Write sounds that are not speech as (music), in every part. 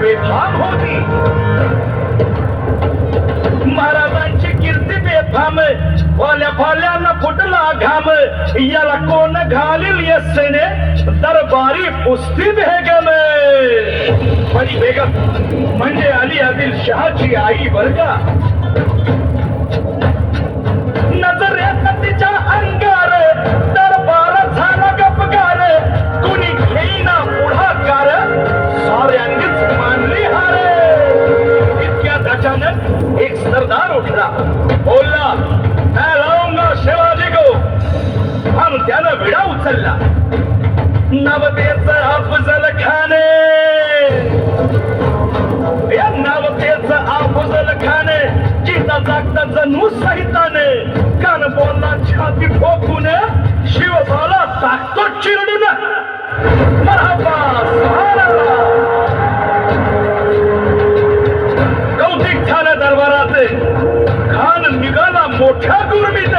बेफाम होती. महाराजांची कीर्ती बेफाम फुटला घाम. याला कोण घालील यसेने दरबारी पुस्ती बेगम. पण बेगम म्हणजे अली आदिल शहाची आई बर नजर तिच्या अंगार उचलला नवतेच अफजल खाने. या नवतेच अफजल खाने. जिता जागता जणू सहिताने कान बोलला छाती ठोकून. शिवबाला टाकतो चिरडून. मरहबा, कौतिक झाल्या दरबाराचे खान निघाला मोठ्या गुरमीत.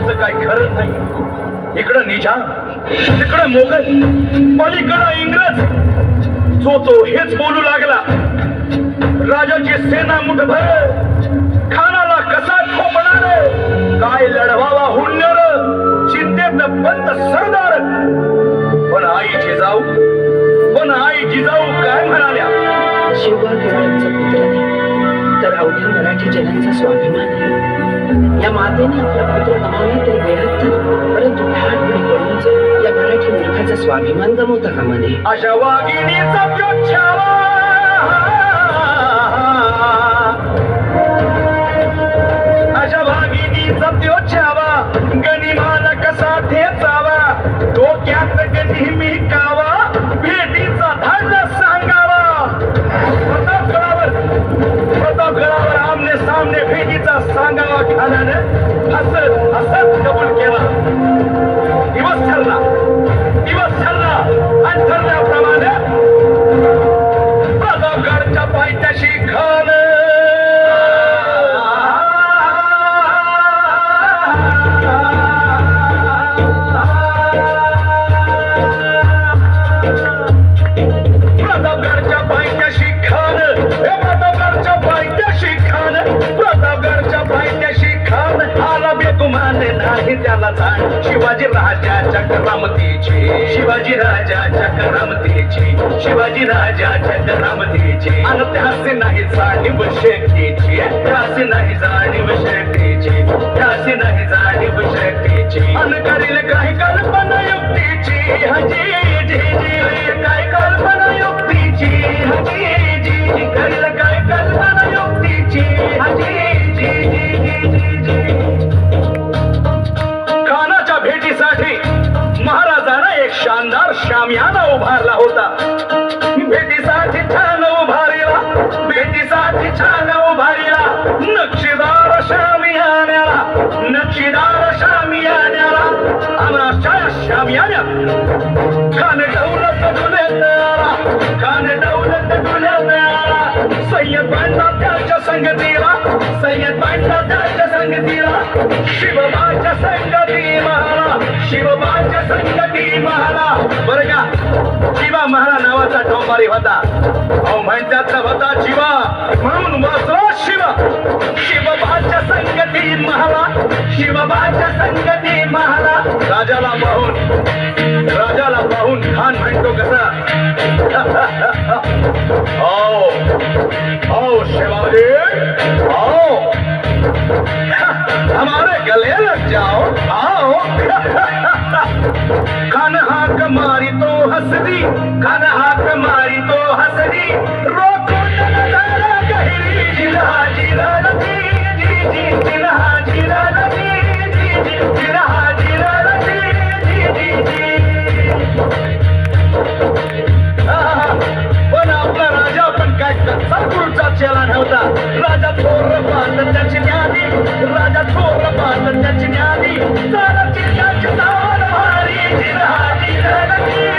आता काय नाही. इकडं निजाम तिकडं मोगल पलीकडं इंग्रज. जो तो हेच बोलू लागला. राजाची सेना मुठभर खानाला कसा खोपणार? काय लढवावा हुन्नर? चिंतेत बंद सरदार. पण आई जिजाऊ पण आई जिजाऊ काय म्हणाल्या? शिवबा पुत्र नाही तर अवघ्या मराठी जनांचा स्वाभिमान आहे. या मातेने आपला पुत्र गमावला तरी बेहत्तर परंतु ठाणपणे पडून या मराठी मूर्खाचा स्वाभिमान गमवता कामा नये. अशा वाघिणीचा त्याला जाण शिवाजी राजाच्या करामतीची शिवाजी राजाच्या करामतीची शिवाजी राजाच्या करामतीची आणि त्याचे नाही जाणीव शक्तीची. त्याचे नाही जाणीव शक्तीची. त्याचे नाही जाणीव शक्तीची. आणि करील काही कल्पना युक्तीची. हजी जी जी शामियाना उभारला होता. भेटीसाठी छान उभारीला भेटीसाठी छान उभारीला. नक्षीदार शामियान्याला नक्षीदार शामियान्याला अनाशा शामियान्या सय्यद बांधला संगतीला सय्यद बांधला संगतीला शिवबाच्या संगती महाला शिवबाच्या संगती महाला बरं का? शिवा महाला नावाचा ठोंबारी होता. अहो म्हणतात होता शिवा. म्हणून वाचला शिवा. بولي آئو. (laughs) هماري گلي لگ جائو آئو. (laughs) ڪنها ڪماري تو ٿو ڪنها ڪماري تو ماري ٿو पाहत त्याची न्यादी. राजा थोर पाहत त्याची न्यादी. तर चिंताची तार भारी जिरहारी धरती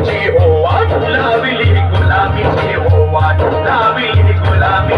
गुलाबी गुलाबी गुलाबी गुलाबी